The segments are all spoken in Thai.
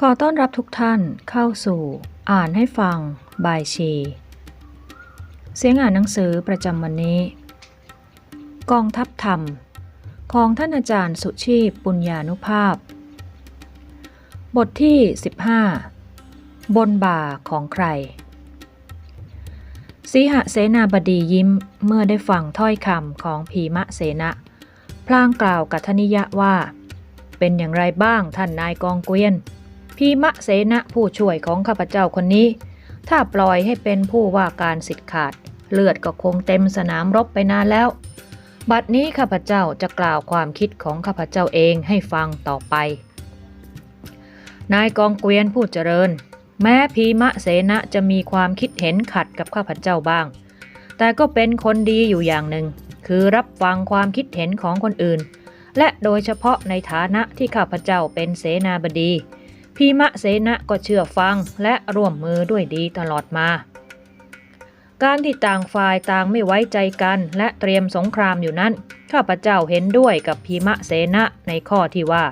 ขอต้อนรับทุกท่านเข้าสู่ อ่านให้ฟัง บายชี เสียงอ่านหนังสือประจำวันนี้ กองทัพธรรม ของท่านอาจารย์สุชีพปุญญานุภาพ บทที่ 15 บนบ่าของใคร สีหเสนาบดียิ้มเมื่อได้ฟังถ้อยคำของพีมะเสนะพลางกล่าวกับธนิยะว่า เป็นอย่างไรบ้างท่านนายกองเกวียน พีมะเสนะผู้ช่วยของข้าพเจ้าคนนี้ ถ้าปล่อยให้เป็นผู้ว่าการสิทธิ์ขาด เลือดก็คงเต็มสนามรบไปนานแล้ว บัดนี้ข้าพเจ้าจะกล่าวความคิดของข้าพเจ้าเองให้ฟังต่อไป นายกองเกวียนผู้เจริญ แม้พีมะเสนะจะมีความคิดเห็นขัดกับข้าพเจ้าบ้าง แต่ก็เป็นคนดีอยู่อย่างหนึ่ง คือรับฟังความคิดเห็นของคนอื่น และโดยเฉพาะในฐานะที่ข้าพเจ้าเป็นเสนาบดี พีมะเสนะก็เชื่อฟังและร่วมมือด้วยดีตลอดมา การที่ต่างฝ่ายต่างไม่ไว้ใจกันและเตรียมสงครามอยู่นั้น ข้าพเจ้าเห็นด้วยกับพีมะเสนะในข้อที่ว่า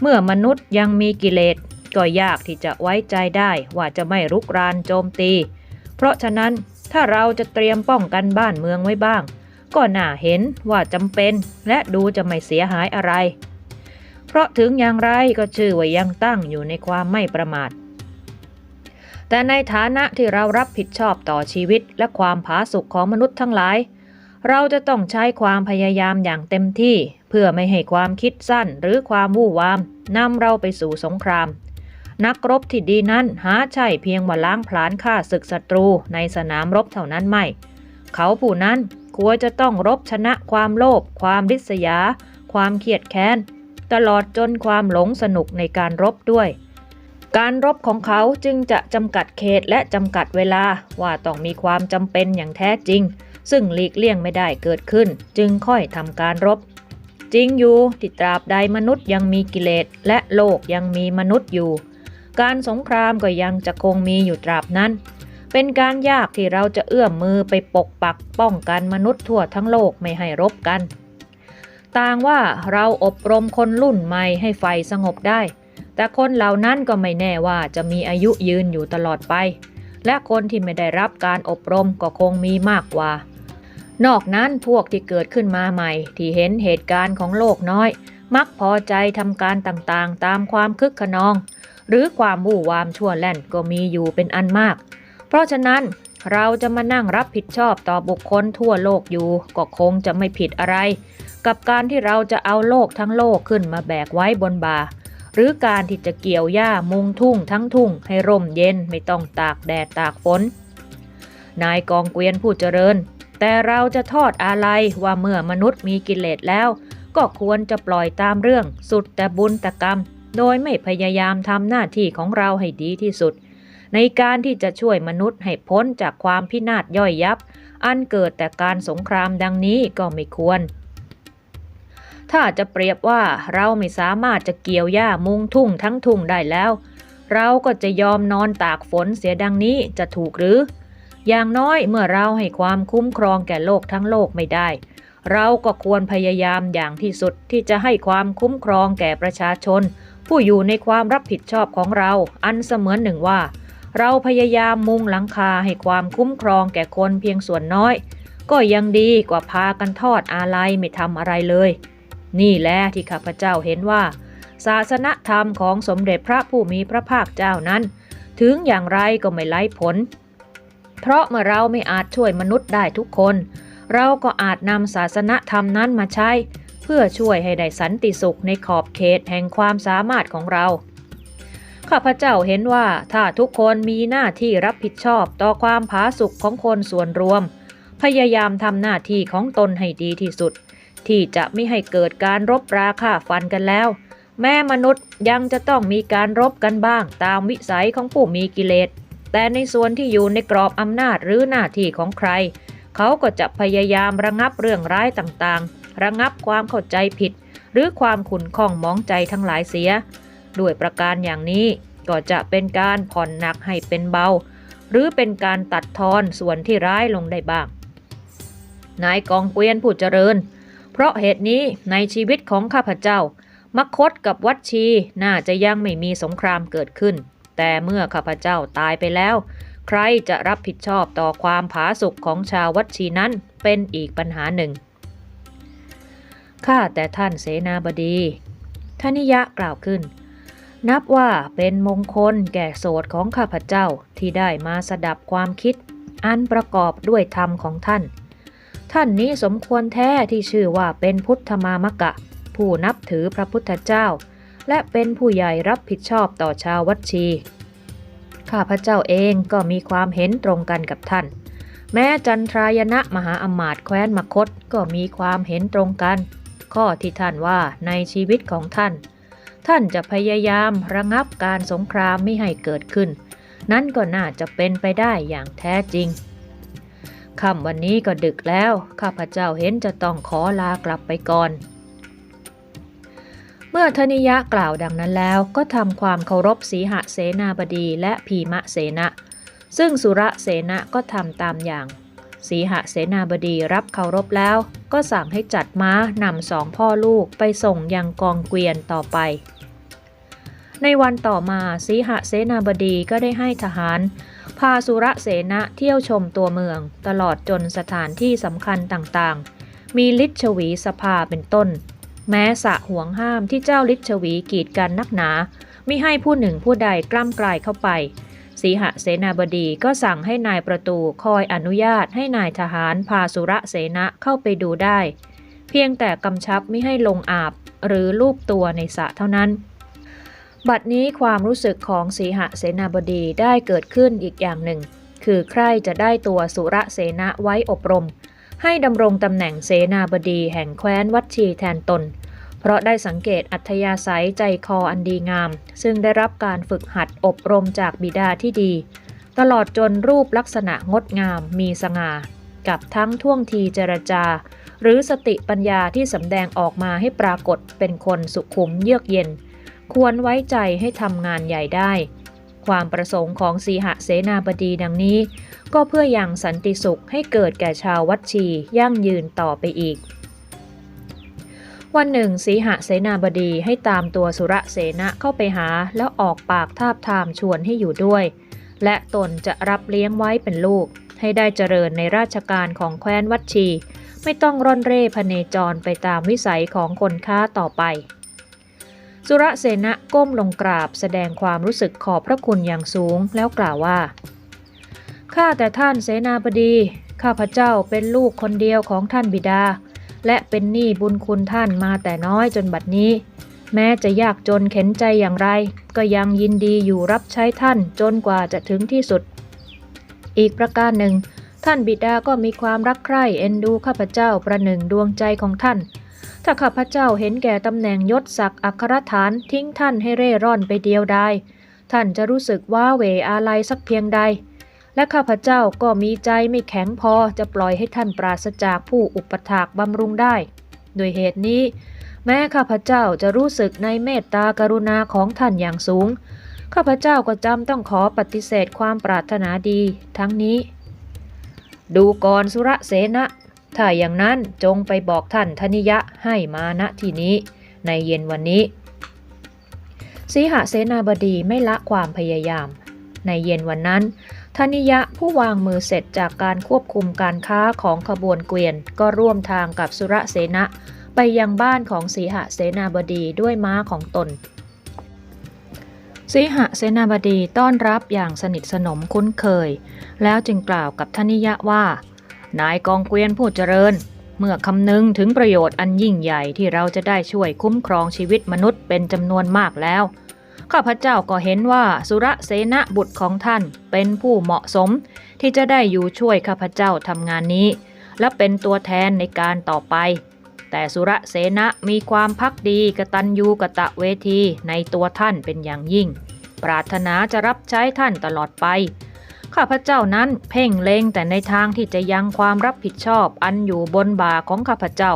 เมื่อมนุษย์ยังมีกิเลสก็ยากที่จะไว้ใจได้ว่าจะไม่รุกรานโจมตี เพราะฉะนั้นถ้าเราจะเตรียมป้องกันบ้านเมืองไว้บ้าง ก็น่าเห็นว่าจำเป็นและดูจะไม่เสียหายอะไร เพราะถึงอย่างไรก็ชื่อว่ายังตั้งอยู่ในความไม่ประมาท แต่ในฐานะที่เรารับผิดชอบต่อชีวิตและความผาสุกของมนุษย์ทั้งหลาย เราจะต้องใช้ความพยายามอย่างเต็มที่ เพื่อไม่ให้ความคิดสั้นหรือความวู่วามนำเราไปสู่สงครามนักรบที่ดีนั้นหาใช่เพียงว่าล้างผลาญฆ่าศึกศัตรูในสนามรบเท่านั้นไม่ เขาผู้นั้นควรจะต้องรบชนะความโลภความริษยา ความเขียดแค้น ตลอดจนความหลงสนุกในการรบด้วย การรบของเขาจึงจะจำกัดเขตและจำกัดเวลาว่าต้องมีความจำเป็นอย่างแท้จริง ซึ่งหลีกเลี่ยงไม่ได้เกิดขึ้น จึงค่อยทำการรบ จริงอยู่ติตราบใดมนุษย์ยังมีกิเลสและโลกยังมีมนุษย์อยู่ การสงครามก็ยังจะคงมีอยู่ตราบนั้นเป็นการยากที่เราจะเอื้อมมือไปปกปักป้องกันมนุษย์ทั่วทั้งโลกไม่ให้รบกัน ต่างว่าเราอบรมคนรุ่นใหม่ให้ไฟสงบได้ แต่คนเหล่านั้นก็ไม่แน่ว่าจะมีอายุยืนอยู่ตลอดไป และคนที่ไม่ได้รับการอบรมก็คงมีมากกว่า นอกนั้นพวกที่เกิดขึ้นมาใหม่ ที่เห็นเหตุการณ์ของโลกน้อย มักพอใจทำการต่างๆ ตามความคึกขนอง หรือความวู่วามชั่วแล่นก็มีอยู่เป็นอันมาก เพราะฉะนั้น เราจะมานั่งรับผิดชอบต่อบุคคลทั่วโลกอยู่ ก็คงจะไม่ผิดอะไร กับการที่เราจะเอาโลกทั้งโลกขึ้นมาแบกไว้บนบ่าหรือการที่จะเกี่ยวหญ้ามุงทุ่งทั้งทุ่งให้ร่มเย็นไม่ต้องตากแดดตากฝน นายกองเกวียนผู้เจริญ แต่เราจะทอดอาลัยว่าเมื่อมนุษย์มีกิเลสแล้ว ก็ควรจะปล่อยตามเรื่องสุดแต่บุญแต่กรรม โดยไม่พยายามทำหน้าที่ของเราให้ดีที่สุด ในการที่จะช่วยมนุษย์ให้พ้นจากความพินาศย่อยยับ อันเกิดแต่การสงครามดังนี้ก็ไม่ควร ถ้าจะเปรียบว่าเราไม่สามารถจะเกี่ยวหญ้ามุงทุ่งทั้งทุ่งได้แล้ว เราก็จะยอมนอนตากฝนเสียดังนี้จะถูกหรือ อย่างน้อยเมื่อเราให้ความคุ้มครองแก่โลกทั้งโลกไม่ได้เราก็ควรพยายามอย่างที่สุดที่จะให้ความคุ้มครองแก่ประชาชน ผู้อยู่ในความรับผิดชอบของเรา อันเสมือนหนึ่งว่า เราพยายามมุงหลังคาให้ความคุ้มครองแก่คนเพียงส่วนน้อย ก็ยังดีกว่าพากันทอดอาลัยไม่ทำอะไรเลย นี่แหละที่ข้าพเจ้าเห็นว่า ศาสนธรรมของสมเด็จพระผู้มีพระภาคเจ้านั้น ถึงอย่างไรก็ไม่ไร้ผล เพราะเมื่อเราไม่อาจช่วยมนุษย์ได้ทุกคน เราก็อาจนำศาสนธรรมนั้นมาใช้ เพื่อช่วยให้ได้สันติสุขในขอบเขตแห่งความสามารถของเรา ข้าพเจ้าเห็นว่าถ้าทุกคนมีหน้าที่รับผิดชอบต่อความผาสุกของคนส่วนรวม พยายามทำหน้าที่ของตนให้ดีที่สุด ที่จะไม่ให้เกิดการรบราฆ่าฟันกันแล้ว แม่มนุษย์ยังจะต้องมีการรบกันบ้างตามวิสัยของผู้มีกิเลส แต่ในส่วนที่อยู่ในกรอบอำนาจหรือหน้าที่ของใคร เขาก็จะพยายามระงับเรื่องร้ายต่างๆ ระงับความเข้าใจผิด หรือความขุ่นข้องมองใจทั้งหลายเสีย ด้วยประการอย่างนี้ก็จะเป็นการผ่อนหนักให้เป็นเบา หรือเป็นการตัดทอนส่วนที่ร้ายลงได้บ้าง นายกองเกวียนผู้เจริญ เพราะเหตุนี้ในชีวิตของข้าพเจ้ามคตกับวัดชีน่าจะยังไม่มีสงครามเกิดขึ้น แต่เมื่อข้าพเจ้าตายไปแล้ว ใครจะรับผิดชอบต่อความผาสุกของชาววัดชีนั้นเป็นอีกปัญหาหนึ่งข้าแต่ท่านเสนาบดีทนิยะกล่าวขึ้น นับว่าเป็นมงคลแก่โสดของข้าพเจ้าที่ได้มาสดับความคิด อันประกอบด้วยธรรมของท่าน ท่านนี้สมควรแท้ที่ชื่อว่าเป็นพุทธมามกะ ผู้นับถือพระพุทธเจ้า และเป็นผู้ใหญ่รับผิดชอบต่อชาววัดชี ข้าพเจ้าเองก็มีความเห็นตรงกันกับท่าน แม้จันทรายณะมหาอมาตย์แคว้นมคตก็มีความเห็นตรงกัน ข้อที่ท่านว่าในชีวิตของท่าน ท่านจะพยายามระงับการสงครามไม่ให้เกิดขึ้น นั่นก็น่าจะเป็นไปได้อย่างแท้จริงค่ำวันนี้ก็ดึกแล้ว ข้าพเจ้าเห็นจะต้องขอลากลับไปก่อน เมื่อธนิยะกล่าวดังนั้นแล้วก็ทำความเคารพสีหเสนาบดีและพีมะเสนะซึ่งสุระเสนะก็ทำตามอย่าง สีหเสนาบดีรับเคารพแล้ว ก็สั่งให้จัดม้านำสองพ่อลูกไปส่งยังกองเกวียนต่อไป ในวันต่อมาสีหเสนาบดีก็ได้ให้ทหาร พาสุระเสนะเที่ยวชมตัวเมือง ตลอดจนสถานที่สำคัญต่างๆ มีลิชวีสภาเป็นต้น แม้สะห่วงห้ามที่เจ้าลิชวีกีดกันนักหนา ไมิให้ผู้หนึ่งผู้ใดกล้ำกลายเข้าไป สีหเสนาบดีก็สั่งให้นายประตูคอยอนุญาตให้นายทหารพาสุระเสนะเข้าไปดูได้ เพียงแต่กำชับไม่ให้ลงอาบหรือลูบตัวในสระเท่านั้น บัดนี้ความรู้สึกของสีหเสนาบดีได้เกิดขึ้นอีกอย่างหนึ่ง คือใครจะได้ตัวสุระเสนะไว้อบรม ให้ดำรงตำแหน่งเสนาบดีแห่งแคว้นวัดชีแทนตน เพราะได้สังเกตอัธยาศัยใจคออันดีงาม ซึ่งได้รับการฝึกหัดอบรมจากบิดาที่ดี ตลอดจนรูปลักษณะงดงามมีสง่า กับทั้งท่วงทีเจรจา หรือสติปัญญาที่สำแดงออกมาให้ปรากฏเป็นคนสุขุมเยือกเย็น ควรไว้ใจให้ทำงานใหญ่ได้ ความประสงค์ของสีหเสนาบดีดังนี้ ก็เพื่อยังสันติสุขให้เกิดแก่ชาววัดชียั่งยืนต่อไปอีก วันหนึ่งสีหเสนาบดีให้ตามตัวสุระเสนะเข้าไปหาแล้วออกปากทาบทามชวนให้อยู่ด้วย และตนจะรับเลี้ยงไว้เป็นลูก ให้ได้เจริญในราชการของแคว้นวัดชี ไม่ต้องร่อนเร่พเนจรไปตามวิสัยของคนค้าต่อไป สุระเสนะก้มลงกราบแสดงความรู้สึกขอบพระคุณอย่างสูงแล้วกล่าวว่าข้าแต่ท่านเสนาบดี ข้าพเจ้าเป็นลูกคนเดียวของท่านบิดา และเป็นหนี้บุญคุณท่านมาแต่น้อยจนบัดนี้ แม้จะยากจนเข็นใจอย่างไร ก็ยังยินดีอยู่รับใช้ท่านจนกว่าจะถึงที่สุด อีกประการหนึ่ง ท่านบิดาก็มีความรักใคร่เอ็นดูข้าพเจ้าประหนึ่งดวงใจของท่าน ถ้าข้าพเจ้าเห็นแก่ตำแหน่งยศศักดิ์อัครฐานทิ้งท่านให้เร่ร่อนไปเดียวดายท่านจะรู้สึกว้าเหวอาลัยสักเพียงใด และข้าพเจ้าก็มีใจไม่แข็งพอจะปล่อยให้ท่านปราศจากผู้อุปถากบำรุงได้ โดยเหตุนี้ แม้ข้าพเจ้าจะรู้สึกในเมตตากรุณาของท่านอย่างสูง ข้าพเจ้าก็จำต้องขอปฏิเสธความปรารถนาดี ทั้งนี้ ดูก่อนสุระเสนะ ถ้าอย่างนั้นจงไปบอกท่านธนิยะให้มาณที่นี้ ในเย็นวันนี้สีหเสนาบดีไม่ละความพยายาม ในเย็นวันนั้น ธนิยะผู้วางมือเสร็จจากการควบคุมการค้าของขบวนเกวียน ก็ร่วมทางกับสุระเสนะไปยังบ้านของสีหเสนาบดีด้วยม้าของตน สีหเสนาบดีต้อนรับอย่างสนิทสนมคุ้นเคย แล้วจึงกล่าวกับธนิยะว่า นายกองเกวียนผู้เจริญ เมื่อคำนึงถึงประโยชน์อันยิ่งใหญ่ที่เราจะได้ช่วยคุ้มครองชีวิตมนุษย์เป็นจำนวนมากแล้ว ข้าพเจ้าก็เห็นว่าสุระเสนบุตรของท่านเป็นผู้เหมาะสม ที่จะได้อยู่ช่วยข้าพเจ้าทำงานนี้ และเป็นตัวแทนในการต่อไป แต่สุระเสนะมีความพักดีกตัญญูกะตะเวทีในตัวท่านเป็นอย่างยิ่ง ปรารถนาจะรับใช้ท่านตลอดไป ข้าพเจ้านั้นเพ่งเล็งแต่ในทางที่จะยังความรับผิดชอบอันอยู่บนบ่าของข้าพเจ้า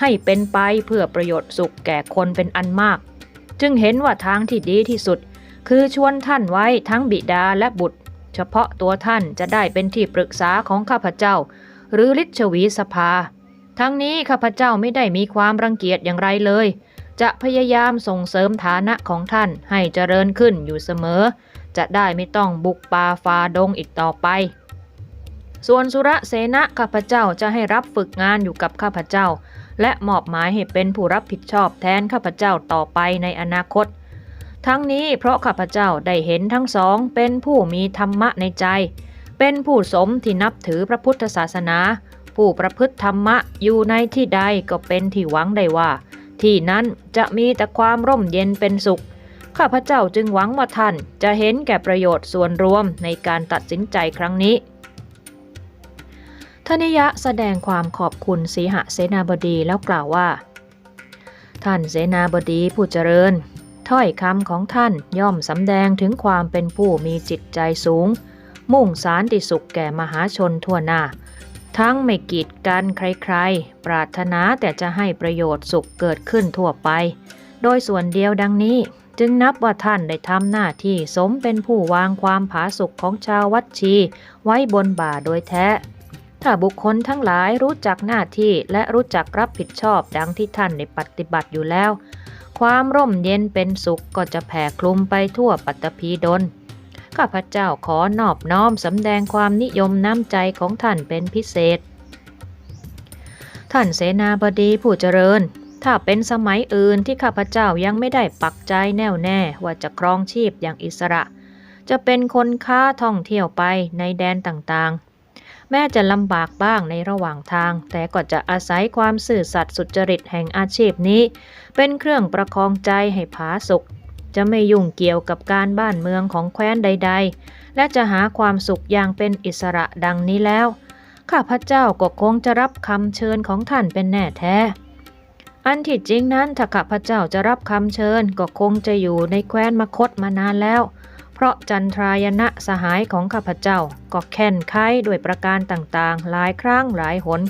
ให้เป็นไปเพื่อประโยชน์สุขแก่คนเป็นอันมาก จึงเห็นว่าทางที่ดีที่สุด คือชวนท่านไว้ทั้งบิดาและบุตร เฉพาะตัวท่านจะได้เป็นที่ปรึกษาของข้าพเจ้า หรือลิชวีสภา ทั้งนี้ข้าพเจ้าไม่ได้มีความรังเกียจอย่างไรเลย จะพยายามส่งเสริมฐานะของท่านให้เจริญขึ้นอยู่เสมอ จะได้ไม่ต้องบุกป่าฟาดงอีกต่อไปส่วนสุรเสนะข้าพเจ้าจะให้รับฝึกงานอยู่กับข้าพเจ้า และมอบหมายให้เป็นผู้รับผิดชอบแทนข้าพเจ้าต่อไปในอนาคต ทั้งนี้เพราะข้าพเจ้าได้เห็นทั้งสองเป็นผู้มีธรรมะในใจ เป็นผู้สมที่นับถือพระพุทธศาสนา ผู้ประพฤติธรรมะอยู่ในที่ใดก็เป็นที่หวังได้ว่า ที่นั้นจะมีแต่ความร่มเย็นเป็นสุขข้าพเจ้าจึงหวังว่าท่านจะเห็นแก่ประโยชน์ส่วนรวมในการตัดสินใจครั้งนี้ ทนิยะแสดงความขอบคุณสีหเสนาบดีแล้วกล่าวว่า ท่านเสนาบดีผู้เจริญ ถ้อยคำของท่านย่อมสำแดงถึงความเป็นผู้มีจิตใจสูง มุ่งสารติสุขแก่มหาชนทั่วหน้า ทั้งไม่กีดกันใครๆ ปรารถนาแต่จะให้ประโยชน์สุขเกิดขึ้นทั่วไป โดยส่วนเดียวดังนี้จึงนับว่าท่านได้ทำหน้าที่สมเป็นผู้วางความผาสุกของชาววัดชี ไว้บนบ่าโดยแท้ ถ้าบุคคลทั้งหลายรู้จักหน้าที่และรู้จักรับผิดชอบดังที่ท่านได้ปฏิบัติอยู่แล้ว ความร่มเย็นเป็นสุขก็จะแผ่คลุมไปทั่วปัตตภีดนข้าพเจ้าขอนอบน้อมสำแดงความนิยมน้ำใจของท่านเป็นพิเศษ ท่านเสนาบดีผู้เจริญ ถ้าเป็นสมัยอื่นที่ข้าพเจ้ายังไม่ได้ปักใจแน่วแน่ว่าจะครองชีพอย่างอิสระ จะเป็นคนค้าท่องเที่ยวไปในแดนต่างๆ แม้จะลำบากบ้างในระหว่างทาง แต่ก็จะอาศัยความซื่อสัตย์สุจริตแห่งอาชีพนี้ เป็นเครื่องประคองใจให้ผาสุกจะไม่ยุ่งเกี่ยวกับการบ้านเมืองของแคว้นใด ๆ และจะหาความสุขอย่างเป็นอิสระดังนี้แล้ว ข้าพเจ้าก็คงจะรับคำเชิญของท่านเป็นแน่แท้ อันที่จริงนั้นถ้าข้าพเจ้าจะรับคำเชิญก็คงจะอยู่ในแคว้นมคตมานานแล้ว เพราะจันทรายณะสหายของข้าพเจ้าก็แค้นไข้ด้วยประการต่างๆ หลายครั้งหลายหน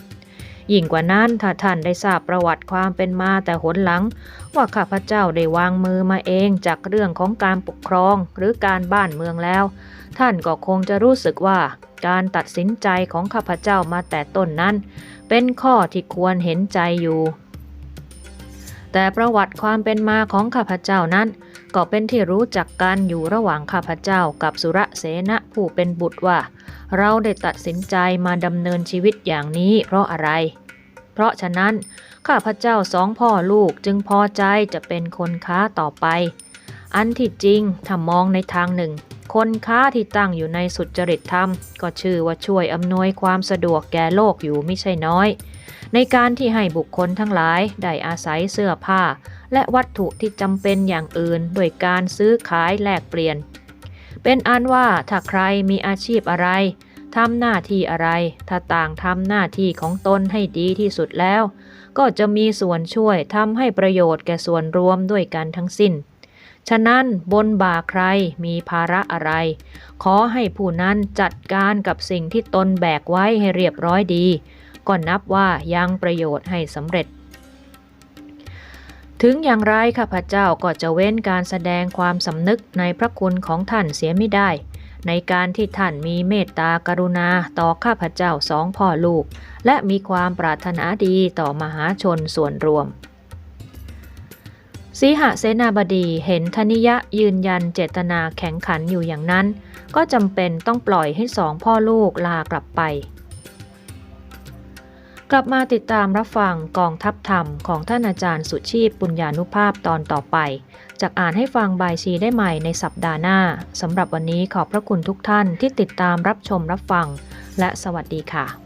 ยิ่งกว่านั้นถ้าท่านได้ทราบประวัติความเป็นมาแต่หนหลัง ว่าข้าพเจ้าได้วางมือมาเองจากเรื่องของการปกครองหรือการบ้านเมืองแล้ว ท่านก็คงจะรู้สึกว่าการตัดสินใจของข้าพเจ้ามาแต่ต้นนั้น เป็นข้อที่ควรเห็นใจอยู่ แต่ประวัติความเป็นมาของข้าพเจ้านั้น ก็เป็นที่รู้จักกันอยู่ระหว่างข้าพเจ้ากับสุรเสนะผู้เป็นบุตรว่า เราได้ตัดสินใจมาดำเนินชีวิตอย่างนี้เพราะอะไร เพราะฉะนั้น ข้าพเจ้าสองพ่อลูกจึงพอใจจะเป็นคนค้าต่อไป อันที่จริงถ้ามองในทางหนึ่ง คนค้าที่ตั้งอยู่ในสุจริตธรรม ก็ชื่อว่าช่วยอำนวยความสะดวกแก่โลกอยู่ไม่ใช่น้อย ในการที่ให้บุคคลทั้งหลายได้อาศัยเสื้อผ้า และวัตถุที่จำเป็นอย่างอื่นโดยการซื้อขายแลกเปลี่ยน เป็นอันว่าถ้าใครมีอาชีพอะไรทำหน้าที่อะไร ถ้าต่างทำหน้าที่ของตนให้ดีที่สุดแล้ว ก็จะมีส่วนช่วยทำให้ประโยชน์แก่ส่วนรวมด้วยกันทั้งสิ้น ฉะนั้นบนบ่าใครมีภาระอะไร ขอให้ผู้นั้นจัดการกับสิ่งที่ตนแบกไว้ให้เรียบร้อยดี ก็นับว่ายังประโยชน์ให้สำเร็จ ถึงอย่างไรข้าพเจ้าก็จะเว้นการแสดงความสำนึกในพระคุณของท่านเสียไม่ได้ ในการที่ท่านมีเมตตากรุณาต่อข้าพเจ้าสองพ่อลูก และมีความปรารถนาดีต่อมหาชนส่วนรวม สีหเสนาบดีเห็นธนิยะยืนยันเจตนาแข็งขันอยู่อย่างนั้น ก็จำเป็นต้องปล่อยให้สองพ่อลูกลากลับไป กลับมาติดตามรับฟังกองทัพธรรมของท่านอาจารย์สุชีพปุญญานุภาพตอนต่อไป จากอ่านให้ฟังบายชีได้ใหม่ในสัปดาห์หน้าสำหรับวันนี้ขอบพระคุณทุกท่านที่ติดตามรับชมรับฟัง และสวัสดีค่ะ